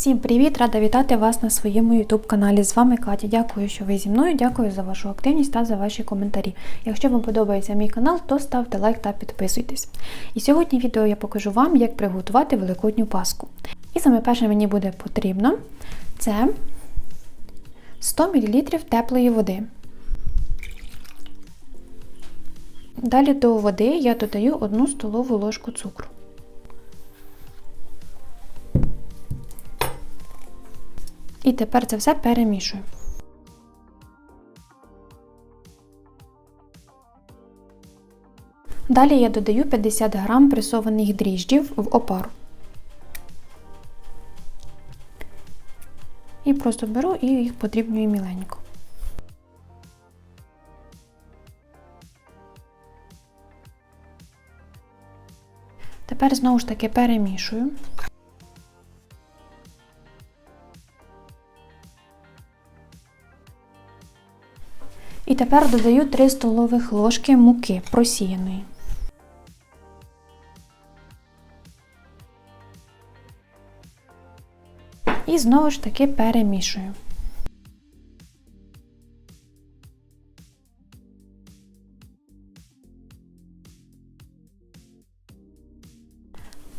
Всім привіт! Рада вітати вас на своєму YouTube каналі. З вами Катя. Дякую, що ви зі мною. Дякую за вашу активність та за ваші коментарі. Якщо вам подобається мій канал, то ставте лайк та підписуйтесь. І сьогодні в відео я покажу вам, як приготувати великодню паску. І саме перше мені буде потрібно це 100 мл теплої води. Далі до води я додаю 1 столову ложку цукру. І тепер це все перемішую. Далі я додаю 50 г пресованих дріжджів в опару. І просто беру і їх подрібнюю міленько. Тепер знову ж таки перемішую. Тепер додаю 3 столових ложки муки просіяної. І знову ж таки перемішую.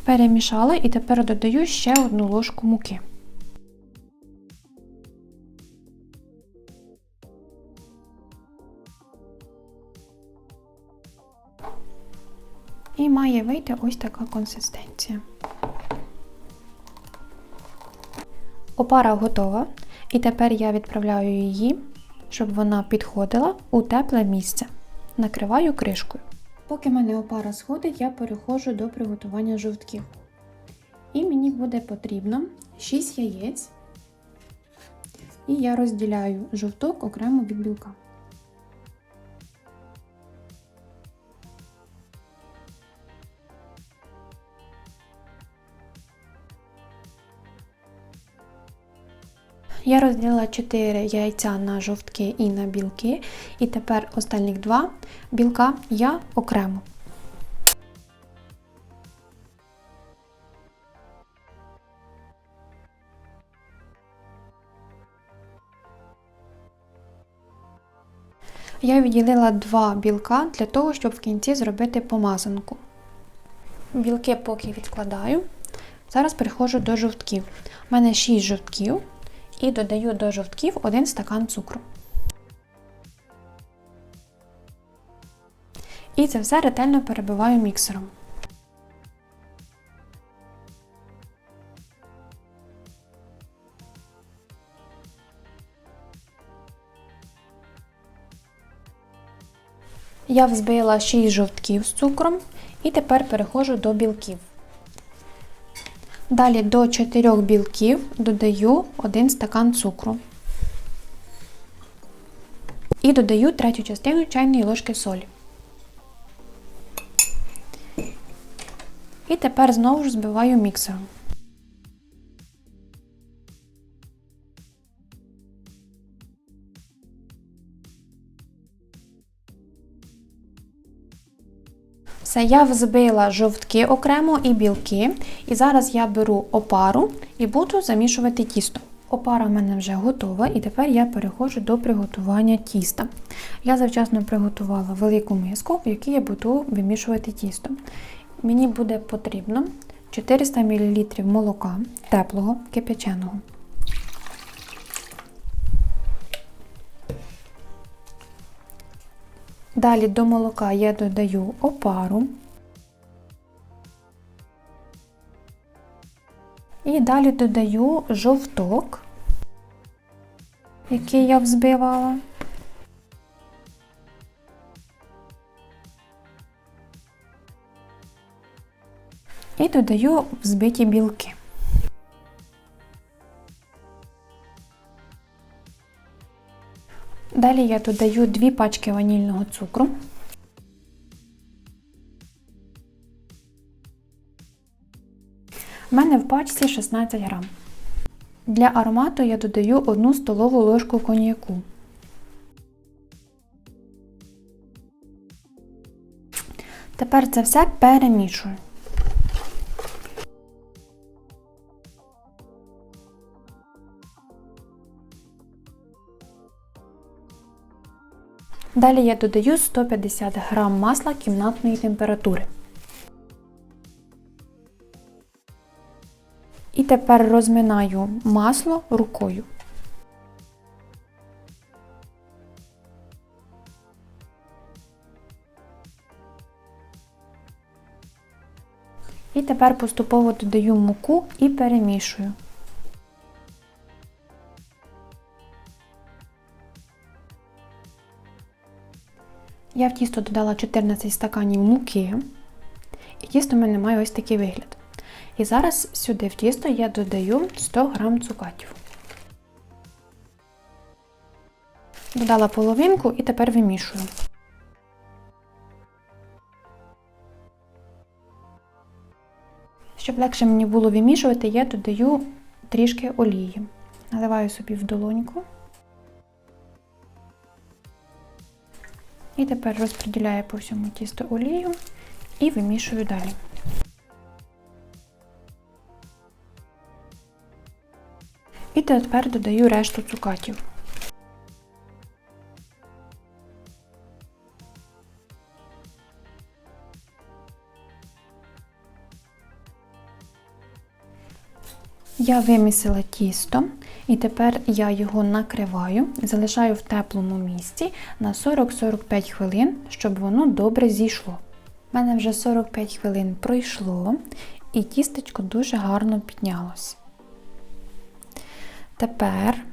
Перемішала і тепер додаю ще одну ложку муки. Має вийти ось така консистенція. Опара готова, і тепер я відправляю її, щоб вона підходила у тепле місце. Накриваю кришкою. Поки в мене опара сходить, я переходжу до приготування жовтків. І мені буде потрібно 6 яєць, і я розділяю жовток окремо від білка. Я розділила 4 яйця на жовтки і на білки, і тепер останніх два білка я окремо. Я відділила два білка для того, щоб в кінці зробити помазанку. Білки поки відкладаю. Зараз переходжу до жовтків. У мене 6 жовтків і додаю до жовтків 1 стакан цукру. І це все ретельно перебиваю міксером. Я взбила 6 жовтків з цукром і тепер переходжу до білків. Далі до 4 білків додаю 1 стакан цукру. І додаю третю частину чайної ложки солі. І тепер знову ж збиваю міксером. Все, я взбила жовтки окремо і білки. І зараз я беру опару і буду замішувати тісто. Опара в мене вже готова, і тепер я переходжу до приготування тіста. Я завчасно приготувала велику миску, в якій я буду вимішувати тісто. Мені буде потрібно 400 мл молока теплого кипяченого. Далі до молока я додаю опару. І далі додаю жовток, який я взбивала. І додаю взбиті білки. Далі я додаю 2 пачки ванільного цукру. У мене в пачці 16 грам. Для аромату я додаю 1 столову ложку коньяку. Тепер це все перемішую. Далі я додаю 150 г масла кімнатної температури. І тепер розминаю масло рукою. І тепер поступово додаю муку і перемішую. Я в тісто додала 14 стаканів муки, і тісто в мене має ось такий вигляд. І зараз сюди в тісто я додаю 100 г цукатів. Додала половинку і тепер вимішую. Щоб легше мені було вимішувати, я додаю трішки олії. Наливаю собі в долоньку. І тепер розподіляю по всьому тісту олію і вимішую далі. І тепер додаю решту цукатів. Я вимісила тісто, і тепер я його накриваю, залишаю в теплому місці на 40-45 хвилин, щоб воно добре зійшло. У мене вже 45 хвилин пройшло, і тістечко дуже гарно піднялось. Тепер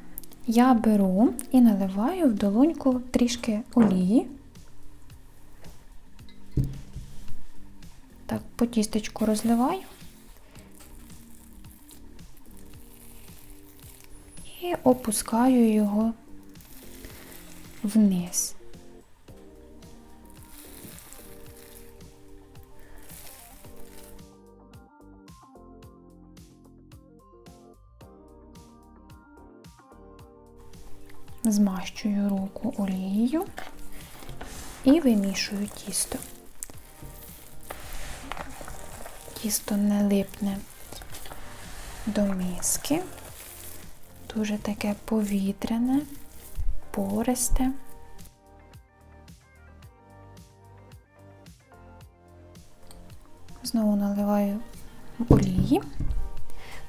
я беру і наливаю в долоньку трішки олії. Так, по тістечку розливаю. І опускаю його вниз. Змащую руку олією і вимішую тісто. Тісто не липне до миски дуже таке повітряне, пористе. Знову наливаю олії.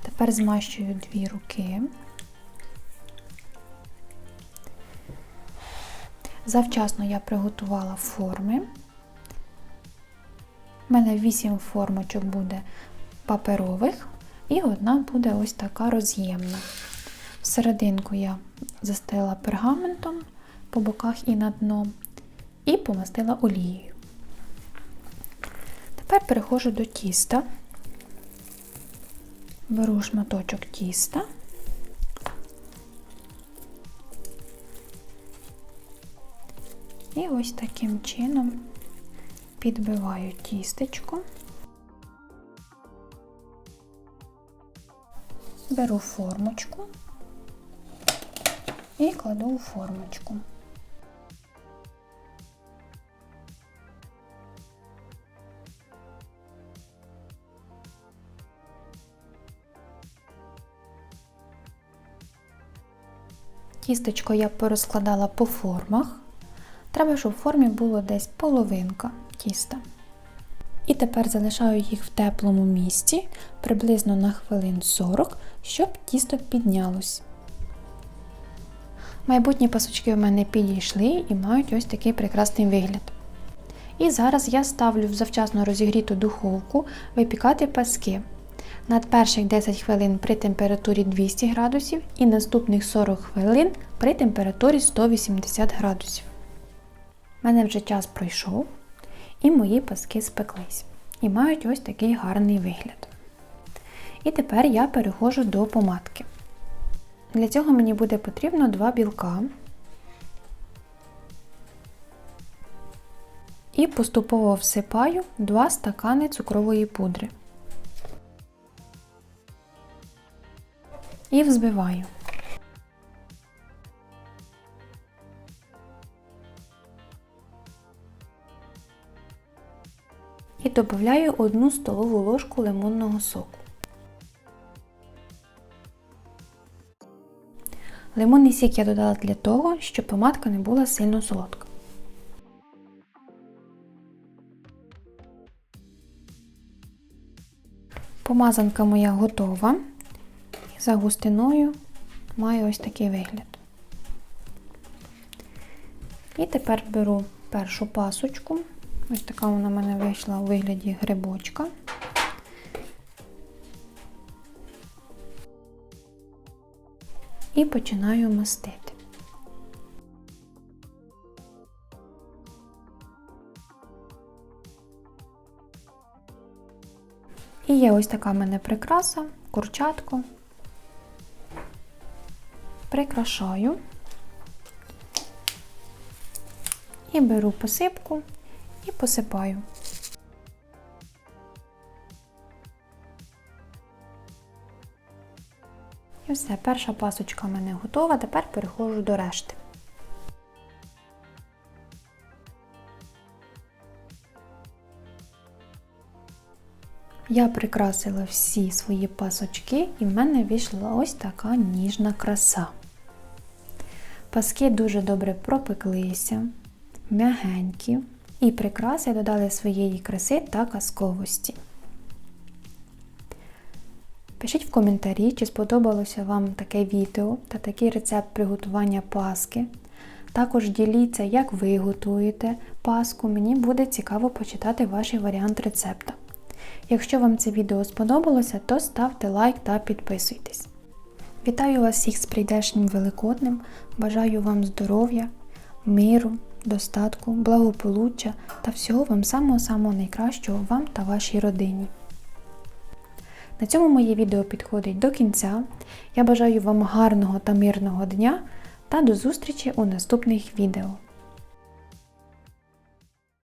Тепер змащую дві руки. Завчасно я приготувала форми. У мене 8 формочок буде паперових, і одна буде ось така роз'ємна. Серединку я застелила пергаментом по боках і на дно, і помастила олією. Тепер переходжу до тіста, беру шматочок тіста. І ось таким чином підбиваю тістечко, беру формочку і кладу у формочку. Тістечко я порозкладала по формах. Треба, щоб в формі було десь половинка тіста. І тепер залишаю їх в теплому місці приблизно на хвилин 40, щоб тісто піднялось. Майбутні пасочки у мене підійшли і мають ось такий прекрасний вигляд. І зараз я ставлю в завчасно розігріту духовку випікати паски. На перших 10 хвилин при температурі 200 градусів і наступних 40 хвилин при температурі 180 градусів. У мене вже час пройшов, і мої паски спеклись. І мають ось такий гарний вигляд. І тепер я переходжу до помадки. Для цього мені буде потрібно два білка і поступово всипаю 2 стакани цукрової пудри. І взбиваю. І додаю 1 столову ложку лимонного соку. Лимонний сік я додала для того, щоб помадка не була сильно солодка. Помазанка моя готова. За густиною має ось такий вигляд. І тепер беру першу пасочку. Ось така вона в мене вийшла у вигляді грибочка. І починаю мастити. І є ось така в мене прикраса, курчатко. Прикрашаю. І беру посипку і посипаю. І все, перша пасочка в мене готова, тепер переходжу до решти. Я прикрасила всі свої пасочки і в мене вийшла ось така ніжна краса. Паски дуже добре пропеклися, м'ягенькі, і прикраси додали своєї краси та казковості. Пишіть в коментарі, чи сподобалося вам таке відео та такий рецепт приготування паски. Також діліться, як ви готуєте паску. Мені буде цікаво почитати ваш варіант рецепта. Якщо вам це відео сподобалося, то ставте лайк та підписуйтесь. Вітаю вас всіх з прийдешнім Великоднем, бажаю вам здоров'я, миру, достатку, благополуччя та всього вам самого-самого найкращого вам та вашій родині. На цьому моє відео підходить до кінця. Я бажаю вам гарного та мирного дня та до зустрічі у наступних відео.